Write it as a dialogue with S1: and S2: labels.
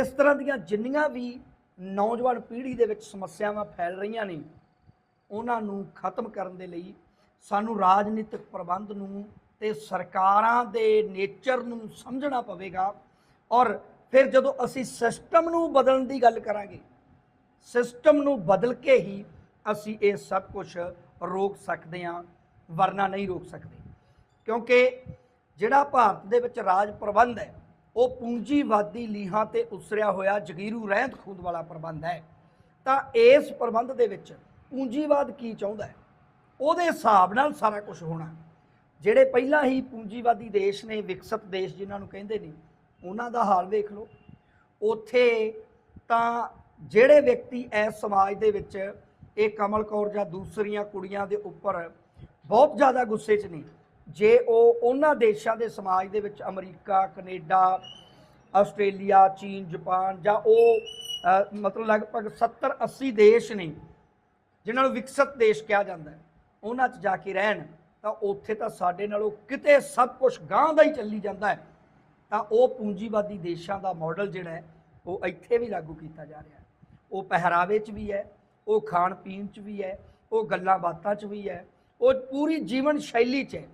S1: ਇਸ ਤਰ੍ਹਾਂ ਦੀਆਂ ਜਿੰਨੀਆਂ ਵੀ ਨੌਜਵਾਨ ਪੀੜ੍ਹੀ ਦੇ ਵਿੱਚ ਸਮੱਸਿਆਵਾਂ ਫੈਲ ਰਹੀਆਂ ਨੇ, ਉਹਨਾਂ ਨੂੰ ਖਤਮ ਕਰਨ ਦੇ ਲਈ ਸਾਨੂੰ ਰਾਜਨੀਤਿਕ ਪ੍ਰਬੰਧ ਨੂੰ ਤੇ ਸਰਕਾਰਾਂ ਦੇ ਨੇਚਰ ਨੂੰ ਸਮਝਣਾ ਪਵੇਗਾ ਔਰ ਫਿਰ ਜਦੋਂ ਅਸੀਂ ਸਿਸਟਮ ਨੂੰ ਬਦਲਣ ਦੀ ਗੱਲ ਕਰਾਂਗੇ, ਸਿਸਟਮ ਨੂੰ ਬਦਲ ਕੇ ਹੀ ਅਸੀਂ ਇਹ ਸਭ ਕੁਝ ਰੋਕ ਸਕਦੇ ਹਾਂ, ਵਰਨਾ ਨਹੀਂ ਰੋਕ ਸਕਦੇ। ਕਿਉਂਕਿ ਜਿਹੜਾ ਭਾਰਤ ਦੇ ਵਿੱਚ ਰਾਜ ਪ੍ਰਬੰਧ ਹੈ ਉਹ ਪੂੰਜੀਵਾਦੀ ਲੀਹਾਂ ਤੇ ਉਸਰਿਆ ਹੋਇਆ ਜਗੀਰੂ ਰਹਿੰਦ ਖੂੰਦ ਵਾਲਾ ਪ੍ਰਬੰਧ ਹੈ। ਤਾਂ ਇਸ ਪ੍ਰਬੰਧ ਦੇ ਵਿੱਚ ਪੂੰਜੀਵਾਦ ਕੀ ਚਾਹੁੰਦਾ ਹੈ? ਉਹਦੇ ਹਿਸਾਬ ਨਾਲ ਸਾਰਾ ਕੁਝ ਹੋਣਾ। ਜਿਹੜੇ ਪਹਿਲਾਂ ਹੀ ਪੂੰਜੀਵਾਦੀ ਦੇਸ਼ ਨੇ, ਵਿਕਸਿਤ ਦੇਸ਼ ਜਿਨ੍ਹਾਂ ਨੂੰ ਕਹਿੰਦੇ ਨੇ, ਉਹਨਾਂ ਦਾ ਹਾਲ ਵੇਖ ਲਓ। ਉੱਥੇ ਤਾਂ ਜਿਹੜੇ ਵਿਅਕਤੀ ਇਸ ਸਮਾਜ ਦੇ ਵਿੱਚ, ਇਹ ਕਮਲ ਕੌਰ ਜਾਂ ਦੂਸਰੀਆਂ ਕੁੜੀਆਂ ਦੇ ਉੱਪਰ ਬਹੁਤ ਜ਼ਿਆਦਾ ਗੁੱਸੇ 'ਚ ਨੇ। ਜੇ ਉਹ ਉਹਨਾਂ ਦੇਸ਼ਾਂ ਦੇ ਸਮਾਜ ਦੇ ਵਿੱਚ ਅਮਰੀਕਾ, ਕੈਨੇਡਾ, ਆਸਟ੍ਰੇਲੀਆ, ਚੀਨ, ਜਾਪਾਨ ਜਾਂ ਉਹ ਮਤਲਬ ਲਗਭਗ 70 80 ਦੇਸ਼ ਨੇ, ਜਿਨ੍ਹਾਂ ਨੂੰ ਵਿਕਸਿਤ ਦੇਸ਼ ਕਿਹਾ ਜਾਂਦਾ ਹੈ, ਉਹਨਾਂ 'ਚ ਜਾ ਕੇ ਰਹਿਣ, ਤਾਂ ਉੱਥੇ ਤਾਂ ਸਾਡੇ ਨਾਲੋਂ ਕਿਤੇ ਸਭ ਕੁਝ ਗਾਂਹ ਦਾ ਹੀ ਚੱਲੀ ਜਾਂਦਾ ਹੈ। ਤਾਂ ਉਹ ਪੂੰਜੀਵਾਦੀ ਦੇਸ਼ਾਂ ਦਾ ਮਾਡਲ ਜਿਹੜਾ ਹੈ, ਉਹ ਇੱਥੇ ਵੀ ਲਾਗੂ ਕੀਤਾ ਜਾ ਰਿਹਾ ਹੈ। ਉਹ ਪਹਿਰਾਵੇ 'ਚ ਵੀ ਹੈ, ਉਹ ਖਾਣ ਪੀਣ 'ਚ ਵੀ ਹੈ, ਉਹ ਗੱਲਾਂ ਬਾਤਾਂ 'ਚ ਵੀ ਹੈ, ਉਹ ਪੂਰੀ ਜੀਵਨ ਸ਼ੈਲੀ 'ਚ ਹੈ।